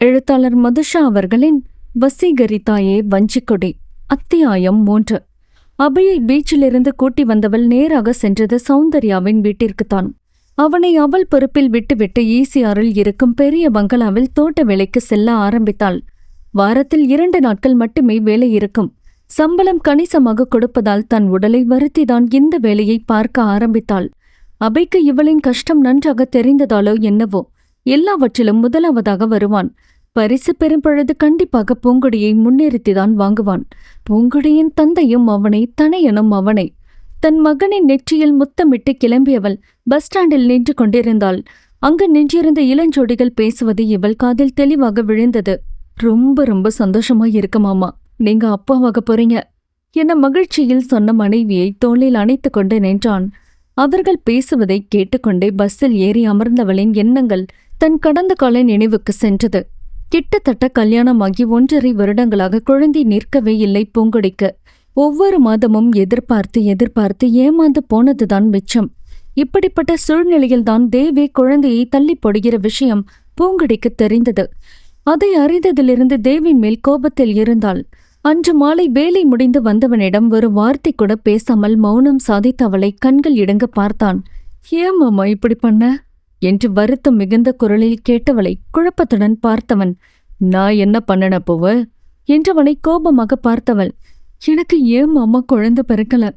எழுத்தாளர் மதுஷா அவர்களின் வசீகரித்தாயே வஞ்சிக்கொடி அத்தியாயம் மூன்று. அபயை பீச்சிலிருந்து கூட்டி வந்தவள் நேராக சென்றது சௌந்தர்யாவின் வீட்டிற்குத்தான். அவனை அவள் பொறுப்பில் விட்டுவிட்டு ஈசிஆரில் இருக்கும் பெரிய பங்களாவில் தோட்ட வேலைக்கு செல்ல ஆரம்பித்தாள். வாரத்தில் இரண்டு நாட்கள் மட்டுமே வேலை இருக்கும். சம்பளம் கணிசமாக கொடுப்பதால் தன் உடலை வருத்திதான் இந்த வேலையை பார்க்க ஆரம்பித்தாள். அபைக்கு இவளின் கஷ்டம் நன்றாக தெரிந்ததாலோ என்னவோ எல்லாவற்றிலும் முதலாவதாக வருவான். பரிசு பெறும் பொழுது கண்டிப்பாக பூங்குடியை முன்னிறுத்திதான் வாங்குவான். பூங்குடியின் தந்தையும் அவனை தனையனும் அவனை. தன் மகனின் நெற்றியில் முத்தமிட்டு கிளம்பியவள் பஸ் ஸ்டாண்டில் நின்று கொண்டிருந்தாள். அங்கு நின்றிருந்த இளஞ்சோடிகள் பேசுவது இவள் காதில் தெளிவாக விழுந்தது. ரொம்ப ரொம்ப சந்தோஷமா இருக்கு மாமா. நீங்க அப்பாவாக போறீங்க. என மகிழ்ச்சியில் சொன்ன மனைவியை தோளில் அணைத்துக் கொண்டு நின்றான். அவர்கள் பேசுவதை கேட்டுக்கொண்டே பஸ்ஸில் ஏறி அமர்ந்தவளின் எண்ணங்கள் தன் கடந்த கால நினைவுக்கு சென்றது. கிட்டத்தட்ட கல்யாணமாகி ஒன்றரை வருடங்களாக குழந்தை நிற்கவே இல்லை பூங்கொடிக்கு. ஒவ்வொரு மாதமும் எதிர்பார்த்து எதிர்பார்த்து ஏமாந்து போனதுதான் மிச்சம். இப்படிப்பட்ட சூழ்நிலையில்தான் தேவி குழந்தையை தள்ளி போடுகிற விஷயம் பூங்கொடிக்கு தெரிந்தது. அதை அறிந்ததிலிருந்து தேவின் மேல் கோபத்தில் இருந்தாள். அன்று மாலை வேலை முடிந்து வந்தவனிடம் ஒரு வார்த்தை கூட பேசாமல் மௌனம் சாதித்தவளை கண்கள் இடுங்க பார்த்தான். ஏமாமா இப்படி பண்ண? என்று வருத்தம் மிகுந்த குரலில் கேட்டவளை குழப்பத்துடன் பார்த்தவன் நான் என்ன பண்ணன போவ? என்றவனை கோபமாக பார்த்தவள் எனக்கு ஏன் அம்மா குழந்தை பிறக்கல?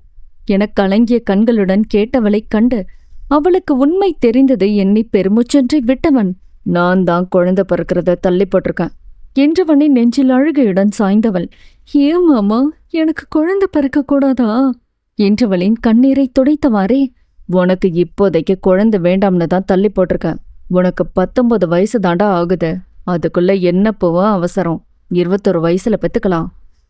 என கலங்கிய கண்களுடன் கேட்டவளைக் கண்டு அவளுக்கு உண்மை தெரிந்ததை எண்ணி பெருமுச்சென்று விட்டவன். நான் தான் குழந்தை பிறக்கிறத தள்ளி போட்டிருக்கேன் என்றவனை நெஞ்சில் அழுகையுடன் சாய்ந்தவள் ஏன் மாமா எனக்கு குழந்தை பிறக்க கூடாதா? என்றவளின் கண்ணீரை துடைத்தவாறே உனக்கு இப்போதைக்கு குழந்தை வேண்டாம்னு தான் தள்ளி போட்டிருக்கேன் உனக்கு பத்தொன்பது வயசு தாண்டா ஆகுது. அதுக்குள்ள என்ன போவா அவசரம்? இருபத்தொரு வயசுல பெத்துக்கலாம்.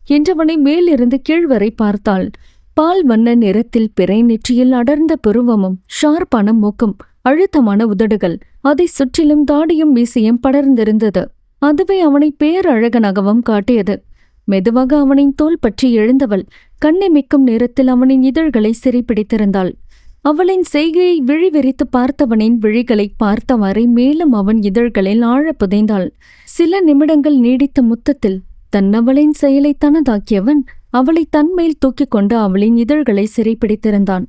என்றவனை மேலிருந்து கீழ் வரை பார்த்தாள். பால் வண்ண நிறத்தில் பிறை நெற்றியில் அடர்ந்த பருவமும் ஷார்ப்பான மூக்கும் அழுத்தமான உதடுகள் அதை சுற்றிலும் தாடியும் மீசையும் படர்ந்திருந்தது. அதுவே அவனை பேரழகனாகவும் காட்டியது. மெதுவாக அவனின் தோல் பற்றி எழுந்தவள் கண்ணிமிக்கும் நேரத்தில் அவனின் இதழ்களை சிறைப்பிடித்திருந்தாள் அவளின் செய்கையை விழிவிரித்து பார்த்தவனின் விழிகளை பார்த்தவாறே மேலும் அவன் இதழ்களில் ஆழ புதைந்தாள். சில நிமிடங்கள் நீடித்த முத்தத்தில் தன்னவளின் செயலை தனதாக்கியவன் அவளை தன்மேல் தூக்கிக் கொண்டு அவளின் இதழ்களை சிறைப்பிடித்திருந்தான்.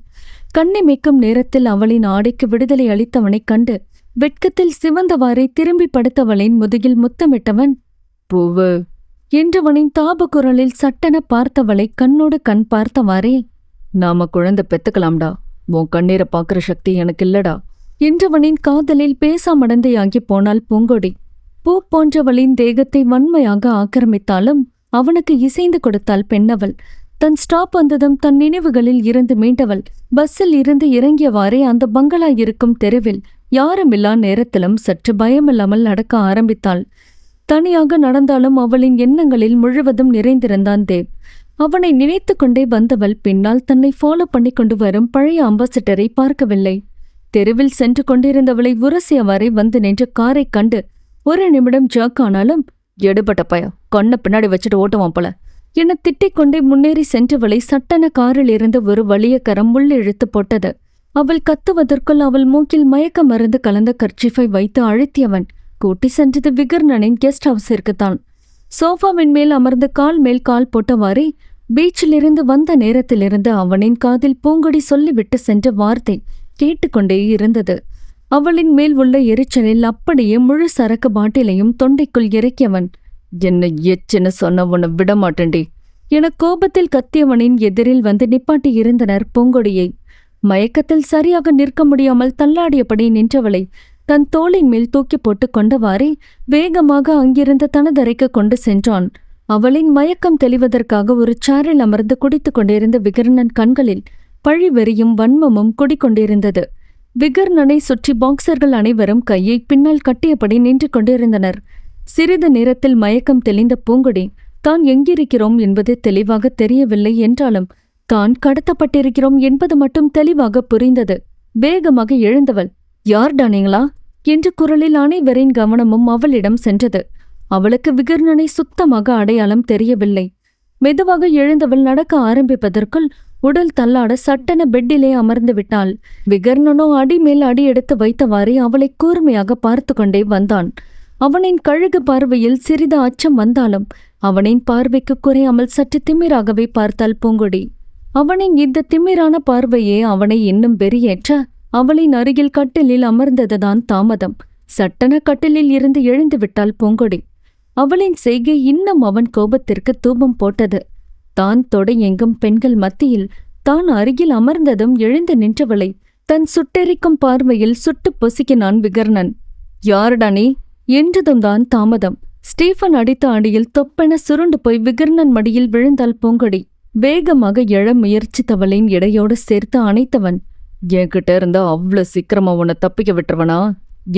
கண்ணிமைக்கும் நேரத்தில் அவளின் ஆடைக்கு விடுதலை அளித்தவனைக் கண்டு வெட்கத்தில் சிவந்தவாறே திரும்பி படுத்தவளின் முதுகில் முத்தமிட்டவன் பூவு என்றவனின் தாப குரலில் சட்டென பார்த்தவளை கண்ணோடு கண் பார்த்தவாறே நாம குழந்தை பெத்துக்கலாம்டா. உன் கண்ணீரை பாக்குற சக்தி எனக்கு இல்லடா. என்றவனின் காதலில் பேசாமடந்தையாகி போனாள் பூங்கொடி. பூ போன்றவளின் தேகத்தை வன்மையாக ஆக்கிரமித்தாலும் அவனுக்கு இசைந்து கொடுத்தாள் பெண்ணவள். தன் ஸ்டாப் வந்ததும் தன் நினைவுகளில் இருந்து மீண்டவள். பஸ்ஸில் இருந்து இறங்கியவாறே அந்த பங்களா இருக்கும் தெருவில் யாருமில்லா நேரத்திலும் சற்று பயமில்லாமல் நடக்க ஆரம்பித்தாள். தனியாக நடந்தாலும் அவளின் எண்ணங்களில் முழுவதும் நிறைந்திருந்தான் தேவ். அவனை நினைத்து கொண்டே வந்தவள் பின்னால் தன்னை ஃபாலோ பண்ணி கொண்டு வரும் பழைய அம்பாசிடரை பார்க்கவில்லை. தெருவில் சென்று கொண்டிருந்தவளை உரசியவாறே வந்து நின்ற காரைக் கண்டு ஒரு நிமிடம் ஜாக் ஆனாலும் எடுபட்ட பய கண்ணை பின்னாடி வச்சுட்டு ஓட்டுவான் போல. என திட்டிக் கொண்டே முன்னேறி சென்றவளை சட்டன காரில் இருந்து ஒரு வலிய கரம் உள்ளிழுத்து போட்டது. அவள் கத்துவதற்குள் அவள் மூக்கில் மயக்க மருந்து கலந்த கர்ச்சிஃபை வைத்து அழுத்தியவன் கூட்டி சென்றது விகர்ணனின் கெஸ்ட் ஹவுஸிற்குத்தான் சோஃபாவின் மேல் அமர்ந்து கால் மேல் கால் போட்டவாறே பீச்சிலிருந்து வந்த நேரத்திலிருந்து அவனின் காதில் பூங்கொடி சொல்லிவிட்டு சென்ற வார்த்தை கேட்டுக்கொண்டே இருந்தது. அவளின் மேல் உள்ள எரிச்சலில் அப்படியே முழு சரக்கு பாட்டிலையும் தொண்டைக்குள் இறக்கியவன் என்ன எச்சுன்னு சொன்ன உன விடமாட்டேன்டி. என கோபத்தில் கத்தியவனின் எதிரில் வந்து நிப்பாட்டி இருந்தனர் பூங்கொடியை. மயக்கத்தில் சரியாக நிற்க முடியாமல் தள்ளாடியபடி நின்றவளை தன் தோளின் மேல் தூக்கி போட்டு கொண்டவாறே வேகமாக அங்கிருந்த தனதரைக்கு கொண்டு சென்றான். அவளின் மயக்கம் தெளிவதற்காக ஒரு சேரில் அமர்ந்து குடித்துக் கொண்டிருந்த விகர்ணன் கண்களில் பழி வெறியும் வன்மமும் குடிக்கொண்டிருந்தது. விகர்ணனை சுற்றி பாக்சர்கள் அனைவரும் கையை பின்னால் கட்டியபடி நின்று கொண்டிருந்தனர். சிறிது நேரத்தில் மயக்கம் தெளிந்த பூங்கொடி தான் எங்கிருக்கிறோம் என்பது தெளிவாக தெரியவில்லை என்றாலும் தான் கடத்தப்பட்டிருக்கிறோம் என்பது மட்டும் தெளிவாக புரிந்தது. வேகமாக எழுந்தவள் யார் டானீங்களா என்ற குரலில் அனைவரின் கவனமும் அவளிடம் சென்றது. அவளுக்கு விகர்ணனை சுத்தமாக அடையாளம் தெரியவில்லை. மெதுவாக எழுந்தவள் நடக்க ஆரம்பிப்பதற்குள் உடல் தள்ளாட சட்டென பெட்டிலே அமர்ந்து விட்டாள். விகர்ணனோ அடி மேல் அடி எடுத்து வைத்தவாறே அவளை கூர்மையாக பார்த்து கொண்டே வந்தான். அவனின் கழுகு பார்வையில் சிறிது அச்சம் வந்தாலும் அவனின் பார்வைக்கு குறையாமல் சற்று திமிராகவே பார்த்தாள் பூங்கொடி. அவனின் இந்த திமிரான பார்வையே அவனை இன்னும் வெறியேற்ற அவளின் அருகில் கட்டிலில் அமர்ந்ததுதான் தாமதம். சட்டன கட்டிலில் இருந்து எழுந்து விட்டாள் பூங்கொடி. அவளின் செய்கை இன்னும் அவன் கோபத்திற்கு தூபம் போட்டது. தான் தொடை எங்கும் பெண்கள் மத்தியில் தான் அருகில் அமர்ந்ததும் எழுந்து நின்றவளை தன் சுட்டெரிக்கும் பார்வையில் சுட்டு பொசுக்கினான் விகர்ணன். யாருடா நீ? என்றதும் தான் தாமதம். ஸ்டீஃபன் அடித்த அடியில் தொப்பென சுருண்டு போய் விகர்ணன் மடியில் விழுந்தாள் பூங்கொடி. வேகமாக எழ முயற்சித்தவளின் இடையோடு சேர்த்து அணைத்தவன் என்கிட்ட இருந்தா அவ்வளோ சீக்கிரமா உன்னை தப்பிக்க விட்டுருவனா?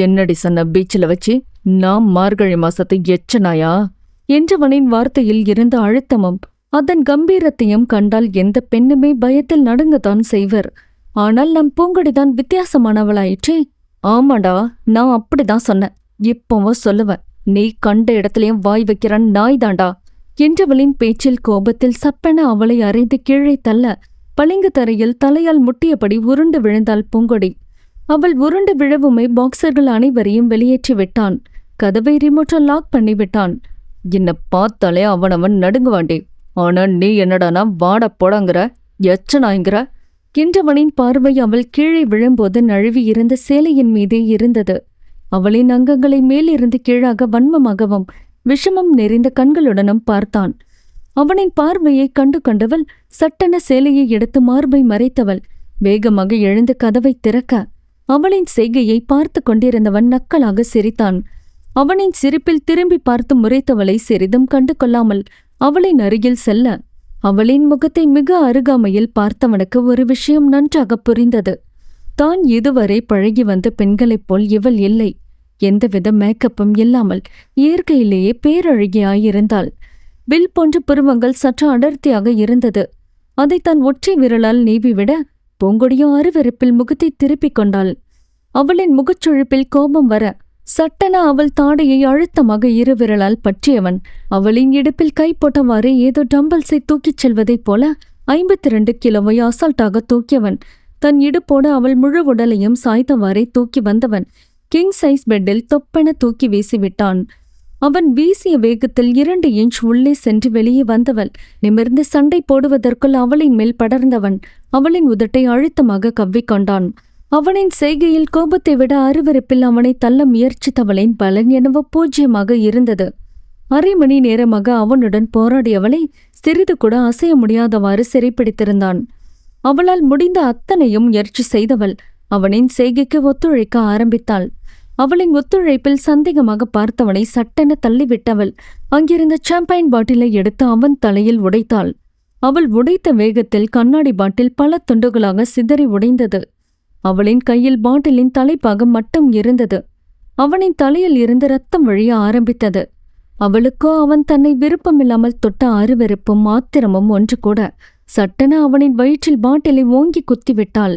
என்னடி சொன்ன பீச்சில் வச்சு? நாம் மார்கழி மாசத்தை எச்சனாயா? என்றவனின் வார்த்தையில் இருந்த அழுத்தமும் அதன் கம்பீரத்தையும் கண்டால் எந்த பெண்ணுமே பயத்தில் நடுங்கத்தான் செய்வர். ஆனால் நம் பூங்கொடிதான் வித்தியாசமானவளாயிற்றே. ஆமாடா நான் அப்படிதான் சொன்னேன். இப்பவும் சொல்லுவேன் நீ கண்ட இடத்துலயும் வாய் வைக்கிறான் நாய் என்றவளின் பேச்சில் கோபத்தில் சப்பென அவளை அறைந்து கீழே தள்ள பளிங்கு தரையில் தலையால் முட்டியபடி உருண்டு விழுந்தாள் பூங்கொடி. அவள் உருண்டு விழவுமே பாக்ஸர்கள் அனைவரையும் வெளியேற்றி விட்டான் கதவை ரிமோட்டை லாக் பண்ணிவிட்டான். என்னை பார்த்தாலே அவனவன் நடுங்குவாண்டி ஆனா நீ என்னடானா வாட போடாங்கிற எச்சனாய்ங்கிற? கின்றவனின் பார்வை அவள் கீழே விழும்போது நழுவி இருந்த சேலையின் மீதே இருந்தது. அவளின் அங்கங்களை மேலிருந்து கீழாக வன்மமாகவும் விஷமம் நிறைந்த கண்களுடனும் பார்த்தான். அவனின் பார்வையை கண்டு கண்டவள் சட்டென சேலையை எடுத்து மார்பை மறைத்தவள். வேகமாக எழுந்து கதவை திறக்க அவளின் செய்கையை பார்த்து கொண்டிருந்தவன் நக்கலாக சிரித்தான். அவனின் சிரிப்பில் திரும்பி பார்த்து முறைத்தவளை சிறிதும் கண்டு கொள்ளாமல் அவளின் அருகில் செல்ல அவளின் முகத்தை மிக அருகாமையில் பார்த்தவனுக்கு ஒரு விஷயம் நன்றாக புரிந்தது. தான் இதுவரை பழகி வந்த பெண்களைப் போல் இவள் இல்லை. எந்தவித மேக்கப்பும் இல்லாமல் இயற்கையிலேயே பேரழகியாயிருந்தாள். வில் போன்ற புருவங்கள் சற்று அடர்த்தியாக இருந்தது. அதை தன் ஒற்றை விரலால் நீவிவிட பூங்கொடியோ அருவருப்பில் முகத்தை திருப்பிக் கொண்டாள். அவளின் முகச்சுழிப்பில் கோபம் வர சட்டென அவள் தாடையை அழுத்தமாக இருவிரலால் பற்றியவன். அவளின் இடுப்பில் கை போட்டவாறு ஏதோ டம்பல்ஸை தூக்கிச் செல்வதைப் போல ஐம்பத்தி ரெண்டு கிலோவை அசால்ட்டாக தூக்கியவன். தன் இடுப்போடு அவள் முழு உடலையும் சாய்த்தவாறே தூக்கி வந்தவன். கிங் சைஸ் பெட்டில் தொப்பென தூக்கி வீசிவிட்டான். அவன் வீசிய வேகத்தில் இரண்டு இன்ச் உள்ளே சென்று வெளியே வந்தவள். நிமிர்ந்து சண்டை போடுவதற்குள் அவளின் மேல் படர்ந்தவன். அவளின் உதட்டை அழுத்தமாக கவ்விக்கொண்டான். அவனின் செய்கையில் கோபத்தை விட அருவருப்பில் அவனை தள்ள முயற்சித்தவளின் பலன் எனவோ பூஜ்யமாக இருந்தது. அரை மணி நேரமாக அவனுடன் போராடியவளை சிறிது கூட அசைய முடியாதவாறு சிறைப்பிடித்திருந்தான். அவளால் முடிந்த அத்தனையும் முயற்சி செய்தவள் அவனின் செய்கைக்கு ஒத்துழைக்க ஆரம்பித்தாள். அவளின் ஒத்துழைப்பில் சந்தேகமாக பார்த்தவனை சட்டென தள்ளிவிட்டவள் அங்கிருந்த சாம்பைன் பாட்டிலை எடுத்து அவன் தலையில் உடைத்தாள். அவள் உடைத்த வேகத்தில் கண்ணாடி பாட்டில் பல துண்டுகளாக சிதறி உடைந்தது. அவளின் கையில் பாட்டிலின் தலைப்பாகம் மட்டும் இருந்தது. அவனின் தலையில் இருந்து ரத்தம் வழிய ஆரம்பித்தது. அவளுக்கோ அவன் தன்னை விருப்பமில்லாமல் தொட்ட அருவெருப்பும் ஆத்திரமும் ஒன்று கூட சட்டென அவனின் வயிற்றில் பாட்டிலை ஓங்கி குத்திவிட்டாள்.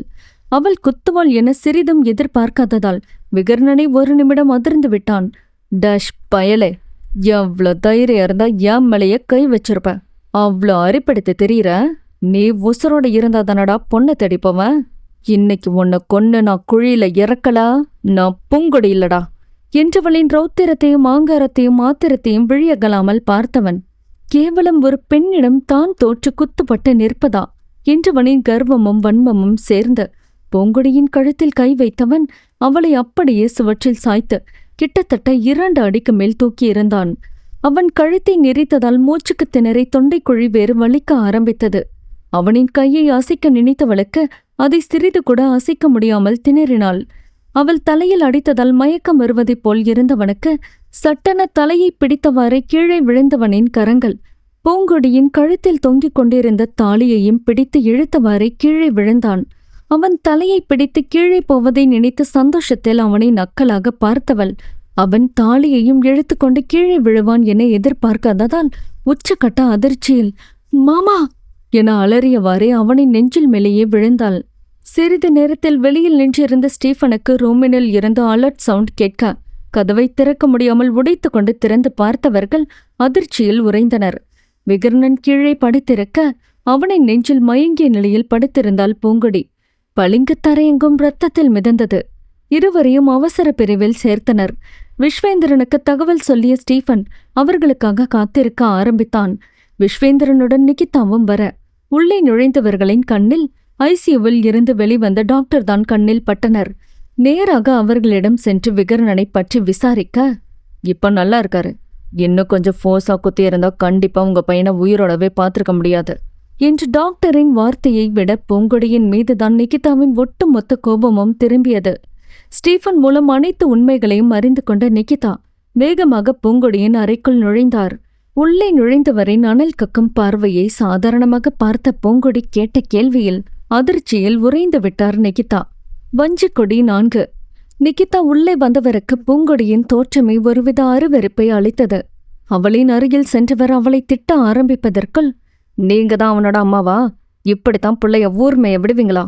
அவள் குத்துவாள் என சிறிதும் எதிர்பார்க்காததால் விகர்ணனை ஒரு நிமிடம் அதிர்ந்து விட்டான். டஷ் பயலே! எவ்வளோ தைரியம் இருந்தா என் மேலேய கை வச்சிருப்ப. அவ்வளோ அரிப்படுத்தி தெரியற? நீ உசுரோட இருந்தா தானடா பொண்ணை தேடிப்பவன் இன்னைக்கு உன்னை கொன்னு நான் குழியில இறக்கலா? நான் பூங்கொடி இல்லடா. என்றவளின் ரௌத்திரத்தையும் ஆங்காரத்தையும் ஆத்திரத்தையும் விழியகலாமல் பார்த்தவன் கேவலம் ஒரு பெண்ணிடம் தான் தோற்று குத்துப்பட்டு நிற்பதா? என்றவனின் கர்வமும் வன்மமும் சேர்ந்து பூங்கொடியின் கழுத்தில் கை வைத்தவன் அவளை அப்படியே சுவற்றில் சாய்த்து கிட்டத்தட்ட இரண்டு அடிக்கு மேல் தூக்கியிருந்தான். அவன் கழுத்தை நெறித்ததால் மூச்சுக்கு திணறி தொண்டைக்குழி வேறு வலிக்க ஆரம்பித்தது. அவனின் கையை அசைக்க நினைத்தவளுக்கு அதை சிறிது கூட அசைக்க முடியாமல் திணறினாள். அவள் தலையில் அடித்ததால் மயக்கம் வருவதைப் போல் இருந்தவனுக்கு சட்டென தலையை பிடித்தவாறே கீழே விழுந்தவனின் கரங்கள் பூங்கொடியின் கழுத்தில் தொங்கிக் கொண்டிருந்த தாலியையும் பிடித்து இழுத்தவாறே கீழே விழுந்தான். அவன் தலையை பிடித்து கீழே போவதை நினைத்து சந்தோஷத்தில் அவனை நக்கலாக பார்த்தவள் அவன் தாலியையும் இழுத்துக்கொண்டு கீழே விழுவான் என எதிர்பார்க்காததால் உச்சக்கட்ட அதிர்ச்சியில் மாமா என அலறியவாறே அவனின் நெஞ்சில் மேலேயே விழுந்தாள். சிறிது நேரத்தில் வெளியில் நின்றிருந்த ஸ்டீஃபனுக்கு ரூமினில் இருந்து அலர்ட் சவுண்ட் கேட்க கதவை திறக்க முடியாமல் உடைத்து கொண்டு திறந்து பார்த்தவர்கள் அதிர்ச்சியில் உறைந்தனர். விகர்ணன் கீழே படுத்திருக்க அவனை நெஞ்சில் மயங்கிய நிலையில் படுத்திருந்தால் பூங்கொடி. பளிங்கு தரையெங்கும் இரத்தத்தில் மிதந்தது. இருவரையும் அவசர பிரிவில் சேர்த்தனர். விஸ்வேந்திரனுக்கு தகவல் சொல்லிய ஸ்டீஃபன் அவர்களுக்காக காத்திருக்க ஆரம்பித்தான். விஸ்வேந்திரனுடன் நிக்கிதாவும் வர உள்ளே நுழைந்தவர்களின் கண்ணில் ஐசியூவில் இருந்து வெளிவந்த டாக்டர் தான் கண்ணில் பட்டனர். நேராக அவர்களிடம் சென்று விகரணனை பற்றி விசாரிக்க இப்ப நல்லா இருக்காரு. இன்னும் கொஞ்சம் ஃபோர்ஸா குத்தி இருந்தா கண்டிப்பா உங்க பையனை உயிரோடவே பார்த்திருக்க முடியாது. என்று டாக்டரின் வார்த்தையை விட பூங்கொடியின் மீதுதான் நிகிதாவின் ஒட்டுமொத்த கோபமும் திரும்பியது. ஸ்டீஃபன் மூலம் அனைத்து உண்மைகளையும் அறிந்து கொண்ட நிகிதா வேகமாக பூங்கொடியின் அறைக்குள் நுழைந்தார். உள்ளே நுழைந்தவரின் அனல் கக்கும் பார்வையை சாதாரணமாக பார்த்த பூங்கொடி கேட்ட கேள்வியில் அதிர்ச்சியில் உறைந்து விட்டார் நிகிதா. வஞ்சிக்கொடி நான்கு. நிகிதா உள்ளே வந்தவருக்கு பூங்கொடியின் தோற்றமே ஒருவித அருவெருப்பை அளித்தது. அவளின் அருகில் சென்றவர் அவளை திட்ட ஆரம்பிப்பதற்குள் நீங்க தான் அவனோட அம்மாவா? இப்படித்தான் பிள்ளைய ஊர்மைய விடுவீங்களா?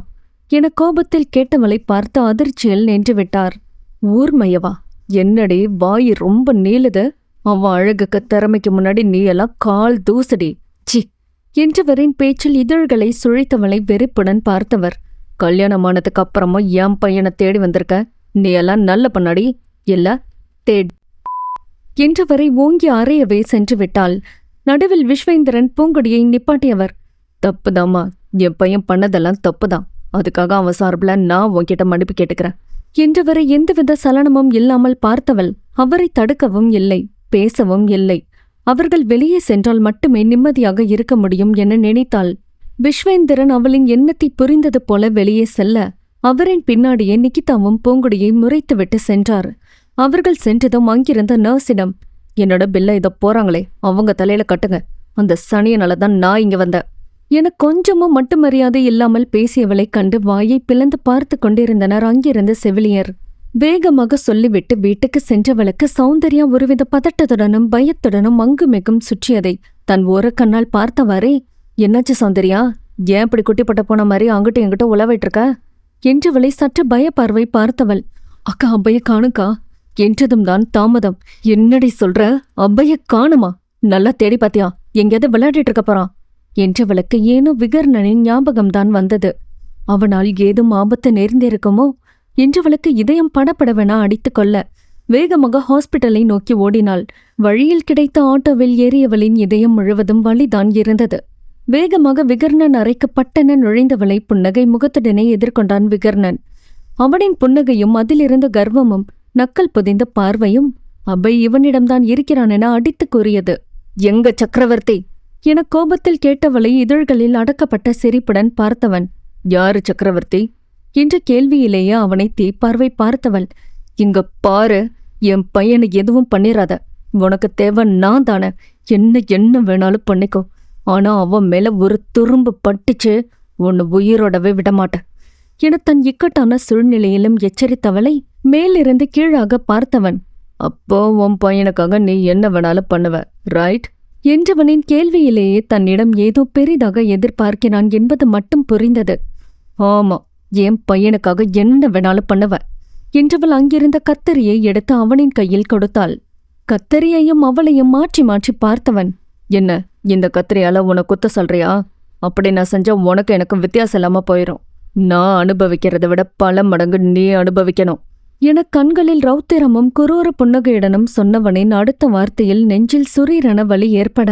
என கோபத்தில் கேட்டவளை பார்த்து அதிர்ச்சியில் நின்று விட்டார் ஊர்மையவா? என்னடி வாய் ரொம்ப நீளுது. அவன் அழகுக்கு திறமைக்கு முன்னாடி நீ எல்லாம் கால் தூசடி. சி என்றவரின் பேச்சில் இதழ்களை சுழித்தவளை வெறுப்புடன் பார்த்தவர். கல்யாணமானதுக்கு அப்புறமா என் பையனை தேடி வந்திருக்க. நீ எல்லாம் நல்ல பண்ணாடி. இல்ல தேட். என்றவரை ஓங்கி அறையவே சென்று விட்டாள். நடுவில் விஸ்வேந்திரன் பூங்கொடியை நிப்பாட்டியவர். தப்புதாம்மா. என் பையன் பண்ணதெல்லாம் தப்புதான். அதுக்காக அவன் சார்பில் நான் உன்கிட்ட மன்னிப்பு கேட்டுக்கிறேன். என்றவரை எந்தவித சலனமும் இல்லாமல் பார்த்தவள் அவரை தடுக்கவும் இல்லை. பேசவும் இல்லை. அவர்கள் வெளியே சென்றால் மட்டுமே நிம்மதியாக இருக்க முடியும் என நினைத்தாள். விஸ்வேந்திரன் அவளின் எண்ணத்தை புரிந்தது போல வெளியே செல்ல அவரின் பின்னாடியே நிகிதாவும் பூங்குடியை முறைத்துவிட்டு சென்றார். அவர்கள் சென்றதும் அங்கிருந்த நர்ஸிடம் என்னோட பில்ல இதை போறாங்களே அவங்க தலையில கட்டுங்க. அந்த சனியனால தான் நான் இங்க வந்தேன். என கொஞ்சமும் மட்டுமரியாதை இல்லாமல் பேசியவளைக் கண்டு வாயை பிளந்து பார்த்து கொண்டிருந்தனர் அங்கிருந்த செவிலியர். வேகமாக சொல்லிவிட்டு வீட்டுக்கு சென்றவளுக்கு சௌந்தர்யா ஒருவித பதட்டத்துடனும் பயத்துடனும் அங்குமிகும் சுற்றியதை தன் ஓரக்கண்ணால் பார்த்தவாறே என்னாச்சு சௌந்தர்யா? ஏன் இப்படி குட்டிப்பட்ட போன மாதிரி அங்கிட்ட எங்கிட்ட உழவிட்டு இருக்க என்றவளை சற்று பயப்பார்வை பார்த்தவள் அக்கா அவ்வைய காணுக்கா? என்றதும் தான் தாமதம். என்னடி சொல்ற? அவ்வைய காணுமா? நல்லா தேடி பாத்தியா? எங்கேயாவது விளையாடிட்டு இருக்க போறான் என்றவளுக்கு ஏனோ விகர்ணனின் ஞாபகம்தான் வந்தது. அவனால் ஏதும் ஆபத்து நேர்ந்திருக்குமோ என்றவளுக்கு இதயம் படப்படவென அடித்துக் கொள்ள வேகமாக ஹாஸ்பிட்டலை நோக்கி ஓடினாள். வழியில் கிடைத்த ஆட்டோவில் ஏறியவளின் இதயம் முழுவதும் வழிதான் இருந்தது. வேகமாக விகர்ணன் அறைக்கு பட்டென நுழைந்தவளை புன்னகை முகத்துடனே எதிர்கொண்டான் விகர்ணன். அவனின் புன்னகையும் அதிலிருந்த கர்வமும் நக்கல் புதிந்த பார்வையும் அபை இவனிடம்தான் இருக்கிறான் என அடித்துக் கூறியது. எங்க சக்கரவர்த்தி? என கோபத்தில் கேட்டவளை இதழ்களில் அடக்கப்பட்ட சிரிப்புடன் பார்த்தவன் யாரு சக்கரவர்த்தி? என்ற கேள்வியிலேயே அவனை தீப்பார்வை பார்த்தவள். இங்க பாரு என் பையனை எதுவும் பண்ணிராத. உனக்கு தேவை நான் தானே. என்ன என்ன வேணாலும் பண்ணிக்கோ. ஆனா அவன் மேல ஒரு துரும்பு பட்டுச்சு உன்னை உயிரோடவே விடமாட்டேன் என தன் இக்கட்டான சூழ்நிலையிலும் எச்சரித்தவளை மேலிருந்து கீழாக பார்த்தவன். அப்போ உன் பையனுக்காக நீ என்ன வேணாலும் பண்ணுவ ரைட் என்றவனின் கேள்வியிலேயே தன்னிடம் ஏதோ பெரிதாக எதிர்பார்க்கிறான் என்பது மட்டும் புரிந்தது. ஆமா என் பையனுக்காக என்ன வேணாலும் பண்ணுவ என்றவள் அங்கிருந்த கத்தரியை எடுத்து அவனின் கையில் கொடுத்தாள். கத்தரியையும் அவளையும் மாற்றி மாற்றி பார்த்தவன் என்ன இந்த கத்திரியால உன குத்த சொல்றியா? அப்படி நான் செஞ்சா உனக்கு எனக்கு வித்தியாசம் இல்லாம போயிரும். நான் அனுபவிக்கிறத விட பல மடங்கு நீ அனுபவிக்கணும். என கண்களில் ரௌத்திரமும் குரூர புன்னகையுடனும் சொன்னவனின் அடுத்த வார்த்தையில் நெஞ்சில் சுரீரென வலி ஏற்பட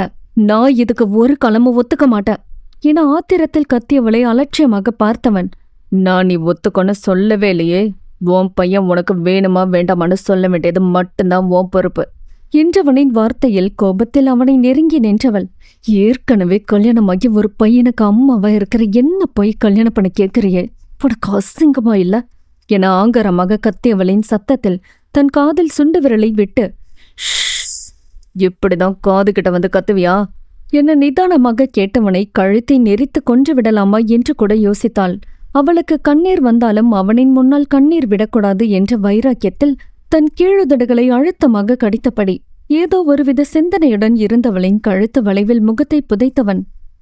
நான் இதுக்கு ஒரு களமும் ஒத்துக்க மாட்டேன். என ஆத்திரத்தில் கத்தியவளை அலட்சியமாக பார்த்தவன் நான் நீ ஒத்துக்கொன்னு சொல்லவே இல்லையே. உன் பையன் உனக்கு வேணுமா வேண்டாமான்னு சொல்ல வேண்டியது மட்டும்தான் உன் பொறுப்பு. என்றவனின் வார்த்தையில் கோபத்தில் அவனை நெருங்கி நின்றவள். ஏற்கனவே கல்யாணமாகி ஒரு பையனுக்கு அம்மாவா இருக்கிற என்ன போய் கல்யாணம் பண்ண கேட்கிறியே? உனக்கு அசிங்கமா இல்ல? என ஆங்கரமாக கத்தியவளின் சத்தத்தில் தன் காதில் சுண்டு விரலை விட்டு "ஷ்ஷ், இப்படிதான் காது கிட்ட வந்து கத்துவியா? என நிதானமாக கேட்டவனை கழுத்தை நெறித்து கொன்று விடலாமா என்று கூட யோசித்தாள். அவளுக்கு கண்ணீர் வந்தாலும் அவனின் முன்னால் கண்ணீர் விடக்கூடாது என்ற வைராக்கியத்தில் தன் கீழுதடுகளை அழுத்தமாக கடித்தபடி ஏதோ ஒருவித சிந்தனையுடன் இருந்தவளின் கழுத்து வளைவில் முகத்தை புதைத்தவன்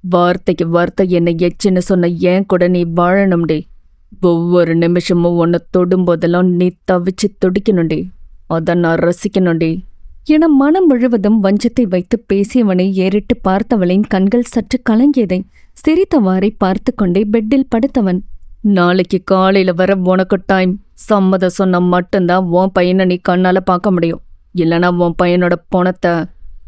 வார்த்தைக்கு வார்த்தை என்னை எச்சின்னு சொன்ன ஏன் கூட நீ வாழணும்டே ஒவ்வொரு நிமிஷமும் உன்னை தொடும்போதெல்லாம் நீ தவிச்சு துடிக்கணும்டே அதை நான் ரசிக்கணும்டே என மனம் முழுவதும் வஞ்சத்தை வைத்து பேசியவனை ஏறிட்டு பார்த்தவளின் கண்கள் சற்று கலங்கியதை சிரித்தவாறே பார்த்து கொண்டே பெட்டில் படுத்தவன் நாளைக்கு காலையில வர உனக்கு டைம் சம்மதம் சொன்ன மட்டும்தான் உன் பையனை நீ கண்ணால பார்க்க முடியும். இல்லனா உன் பையனோட பணத்தை.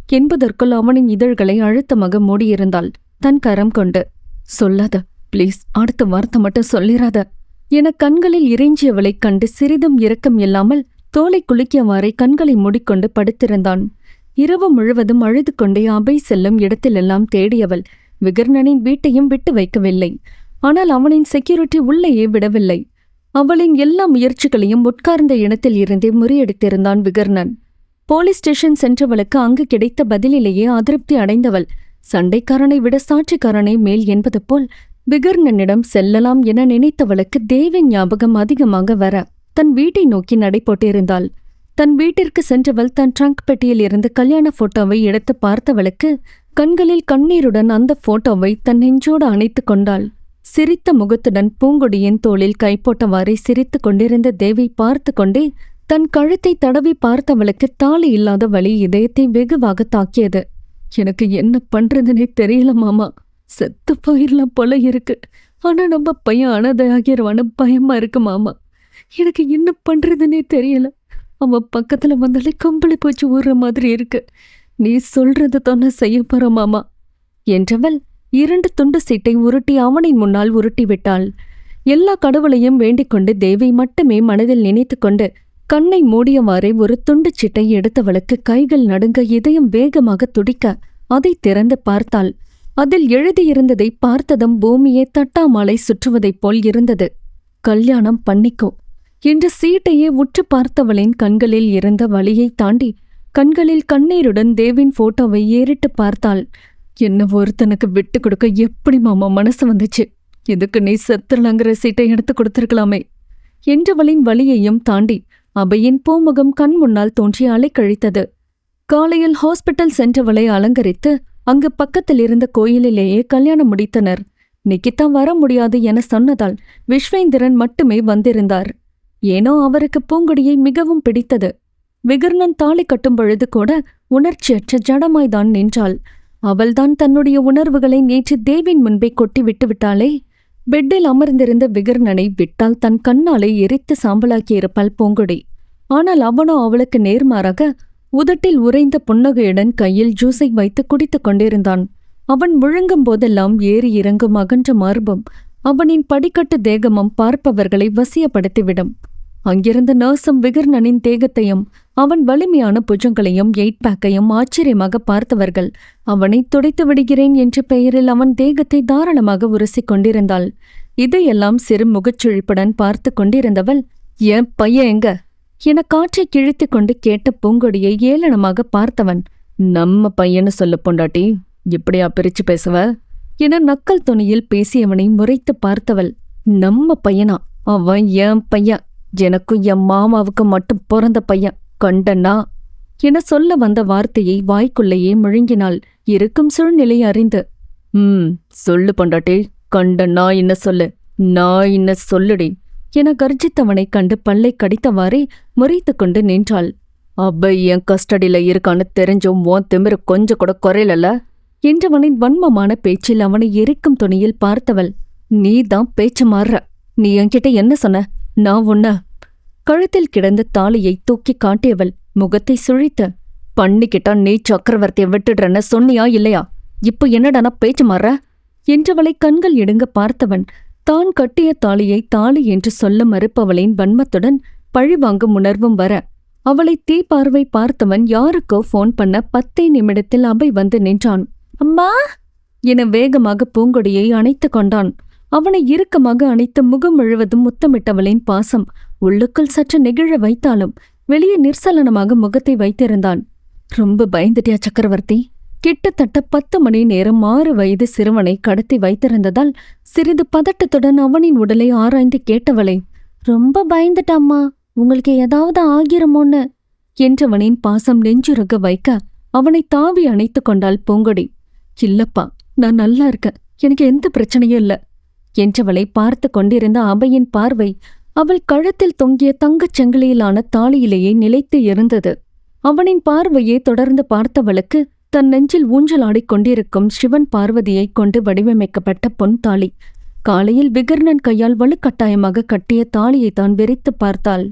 என்பதற்குள் அவனின் இதழ்களை அழுத்தமாக மூடியிருந்தாள். தன் கரம் கொண்டு சொல்லாத ப்ளீஸ் அடுத்த வார்த்தை மட்டும் சொல்லிராத. என கண்களில் இறைஞ்சியவளைக் கண்டு சிறிதும் இரக்கம் இல்லாமல் தோலை குலுக்கியவாறே கண்களை மூடிக்கொண்டு படுத்திருந்தான். இரவு முழுவதும் அழுது கொண்டே அபை செல்லும் இடத்திலெல்லாம் தேடியவள் விகர்ணனின் வீட்டையும் விட்டு வைக்கவில்லை. ஆனால் அவனின் செக்யூரிட்டி உள்ளேயே விடவில்லை. அவளின் எல்லா முயற்சிகளையும் உட்கார்ந்த இடத்தில் இருந்தே முறியடித்திருந்தான் விகர்ணன். போலீஸ் ஸ்டேஷன் சென்றவளுக்கு அங்கு கிடைத்த பதிலிலேயே அதிருப்தி அடைந்தவள் சண்டைக்காரனை விட சாட்சிக்காரனை மேல் என்பது போல் விகர்ணனிடம் செல்லலாம் என நினைத்தவளுக்கு தேவின் ஞாபகம் அதிகமாக வர தன் வீட்டை நோக்கி நடைபோட்டிருந்தாள். தன் வீட்டிற்கு சென்றவள் தன் ட்ரங்க் பெட்டியில் இருந்து கல்யாண போட்டோவை எடுத்து பார்த்தவளுக்கு கண்களில் கண்ணீருடன் அந்த போட்டோவை தன் நெஞ்சோடு அணைத்துக் கொண்டாள். சிரித்த முகத்துடன் பூங்கொடியின் தோளில் கை போட்டவாறே சிரித்துக் கொண்டிருந்த தேவி பார்த்து கொண்டே தன் கழுத்தை தடவி பார்த்தவளுக்கு தாலி இல்லாத வழி இதயத்தை வெகுவாக தாக்கியது. எனக்கு என்ன பண்றதுனே தெரியல மாமா. செத்து போயிடலாம் போல இருக்கு. ஆனா நம்ம பையன் அனாதையாகிருவான்னு பயமா இருக்கு மாமா. எனக்கு என்ன பண்றதுனே தெரியல. அவன் பக்கத்துல வந்தாலே கம்பளி போச்சு ஊறுற மாதிரி இருக்கு. நீ சொல்றது தானே செய்ய போற மாமா. என்றவள் இரண்டு துண்டு சீட்டை உருட்டி அவனின் முன்னால் உருட்டி விட்டாள் எல்லா கடவுளையும் வேண்டிக்கொண்டு தேவி மட்டுமே மனதில் நினைத்து கொண்டு கண்ணை மூடியவாறே ஒரு துண்டுச் சீட்டை எடுத்தவளுக்கு கைகள் நடுங்க இதயம் வேகமாக துடிக்க அதை திறந்து பார்த்தாள். அதில் எழுதியிருந்ததை பார்த்ததும் பூமியே தட்டாமலை சுற்றுவதைப் போல் இருந்தது. கல்யாணம் பண்ணிக்கோ என்ற சீட்டையே உற்று பார்த்தவளின் கண்களில் இருந்த வழியைத் தாண்டி கண்களில் கண்ணீருடன் தேவின் போட்டோவை ஏறிட்டு பார்த்தாள். என்ன ஒருத்தனுக்கு விட்டு கொடுக்க எப்படி மாமா மனசு வந்துச்சு? இதுக்கு நீ செத்துலங்கிற சீட்டை எடுத்து கொடுத்திருக்கலாமே? என்றவளின் வழியையும் தாண்டி அபையின் பூமுகம் கண் முன்னால் தோன்றி அலைக்கழித்தது காலையில் ஹாஸ்பிட்டல் சென்றவளை அலங்கரித்து அங்கு பக்கத்தில் இருந்த கோயிலிலேயே கல்யாணம் முடித்தனர். நிக்கிதா வர முடியாது என சொன்னதால் விஸ்வேந்திரன் மட்டுமே வந்திருந்தார். ஏனோ அவருக்கு பூங்கொடியை மிகவும் பிடித்தது. விகர்ணன் தாலி கட்டும் பொழுது கூட உணர்ச்சியற்ற ஜடமாய்தான் நின்றாள். அவள்தான் தன்னுடைய உணர்வுகளை நேற்று தேவின் முன்பே கொட்டி விட்டுவிட்டாளே. பெட்டில் அமர்ந்திருந்த விகர்ணனை விட்டால் தன் கண்ணாலே எரித்து சாம்பலாக்கியிருப்பாள் பூங்குடி. ஆனால் அவனோ அவளுக்கு நேர்மாறாக உதட்டில் உறைந்த புன்னகையுடன் கையில் ஜூஸை வைத்து குடித்துக் கொண்டிருந்தான். அவன் முழங்கும் போதெல்லாம் ஏறி இறங்கும் அகன்ற மார்பும் அவனின் படிக்கட்டு தேகமும் பார்ப்பவர்களை வசியப்படுத்திவிடும். அங்கிருந்த நர்ஸும் விகர்ணனின் தேகத்தையும் அவன் வலிமையான புஜங்களையும் எயிட் பேக்கையும் ஆச்சரியமாக பார்த்தவர்கள். அவனை துடைத்து விடுகிறேன் என்ற பெயரில் அவன் தேகத்தை தாராளமாக உரசிக் கொண்டிருந்தாள் இதையெல்லாம் சிறு முகச்சுழிப்புடன் பார்த்து கொண்டிருந்தவள் என் பையன் எங்க? என காற்றை கிழித்துக் கொண்டு கேட்ட பூங்கொடியை ஏளனமாக பார்த்தவன் நம்ம பையன்னு சொல்ல பொண்டாட்டி இப்படியா பிரிச்சு பேசுவ? என நக்கல் துணியில் பேசியவனை முறைத்து பார்த்தவள் நம்ம பையனா? அவன் என் பையன். எனக்கும் என் மாமாவுக்கும் மட்டும் பிறந்த பையன். கண்டனா? என சொல்ல வந்த வார்த்தையை வாய்க்குள்ளேயே முழுங்கினாள். இருக்கும் சூழ்நிலை அறிந்து ம் சொல்லு பொண்டாட்டி கண்டனா என்ன சொல்லு நான் என்ன சொல்லுடி? என கர்ஜித்தவனைக் கண்டு பல்லை கடித்தவாறே முறைத்து கொண்டு நின்றாள். அப்ப என் கஸ்டடியில இருக்கான்னு தெரிஞ்சும் உன் திமிரு கொஞ்சம் கூட குறையலல்ல? என்றவனின் வன்மமான பேச்சில் அவனை எரிக்கும் துணியில் பார்த்தவள் நீ தான் பேச்சு மாறுற. நீ என்கிட்ட என்ன சொன்ன? நான் உன்ன கழுத்தில் கிடந்த தாலியை தூக்கி காட்டியவள் முகத்தை சுழித்த பண்ணிக்கிட்டா நீ சக்கரவர்த்தியை விட்டுடுறன்னு சொன்னியா இல்லையா? இப்போ என்னடானா பேச்சு மாற என்றவளை கண்கள் இடுங்க பார்த்தவன் தான் கட்டிய தாலியை தாலி என்று சொல்ல மறுப்பவளின் வன்மத்துடன் பழிவாங்கும் உணர்வும் வர அவளை தீப்பார்வை பார்த்தவன் யாருக்கோ ஃபோன் பண்ண பத்தே நிமிடத்தில் அபை வந்து நின்றான். அம்மா! என வேகமாக பூங்கொடியை அணைத்துக் கொண்டான். அவனை இறுக்கமாக அணைத்து முகம் முழுவதும் முத்தமிட்டவளின் பாசம் உள்ளுக்குள் சற்று நெகிழ வைத்தாலும் வெளியே நிர்சலனமாக முகத்தை வைத்திருந்தான். ரொம்ப பயந்துட்டியா சக்கரவர்த்தி? கிட்டத்தட்ட பத்து மணி நேரம் ஆறு வயது சிறுவனை கடத்தி வைத்திருந்ததால் சிறிது பதட்டத்துடன் அவனின் உடலை ஆராய்ந்து கேட்டவளை ரொம்ப பயந்துட்டாம்மா உங்களுக்கு ஏதாவது ஆகிருமோன்னு? என்றவனின் பாசம் நெஞ்சுருக வைக்க அவனை தாவி அணைத்துக் கொண்டாள் பூங்கொடி. இல்லப்பா நான் நல்லா இருக்கேன். எனக்கு எந்த பிரச்சனையும் இல்ல. என்றவளை பார்த்து கொண்டிருந்த அபையின் பார்வை அவள் கழுத்தில் தொங்கிய தங்கச் செங்கிலியிலான தாலியிலேயே நிலைத்து இருந்தது. அவனின் பார்வையை தொடர்ந்து பார்த்தவளுக்கு தன் நெஞ்சில் ஊஞ்சலாடிக் கொண்டிருக்கும் சிவன் பார்வதியைக் கொண்டு வடிவமைக்கப்பட்ட பொன் தாலி. காலையில் விகர்ணன் கையால் வலுக்கட்டாயமாக கட்டிய தாலியை தான் வெறித்து பார்த்தாள்.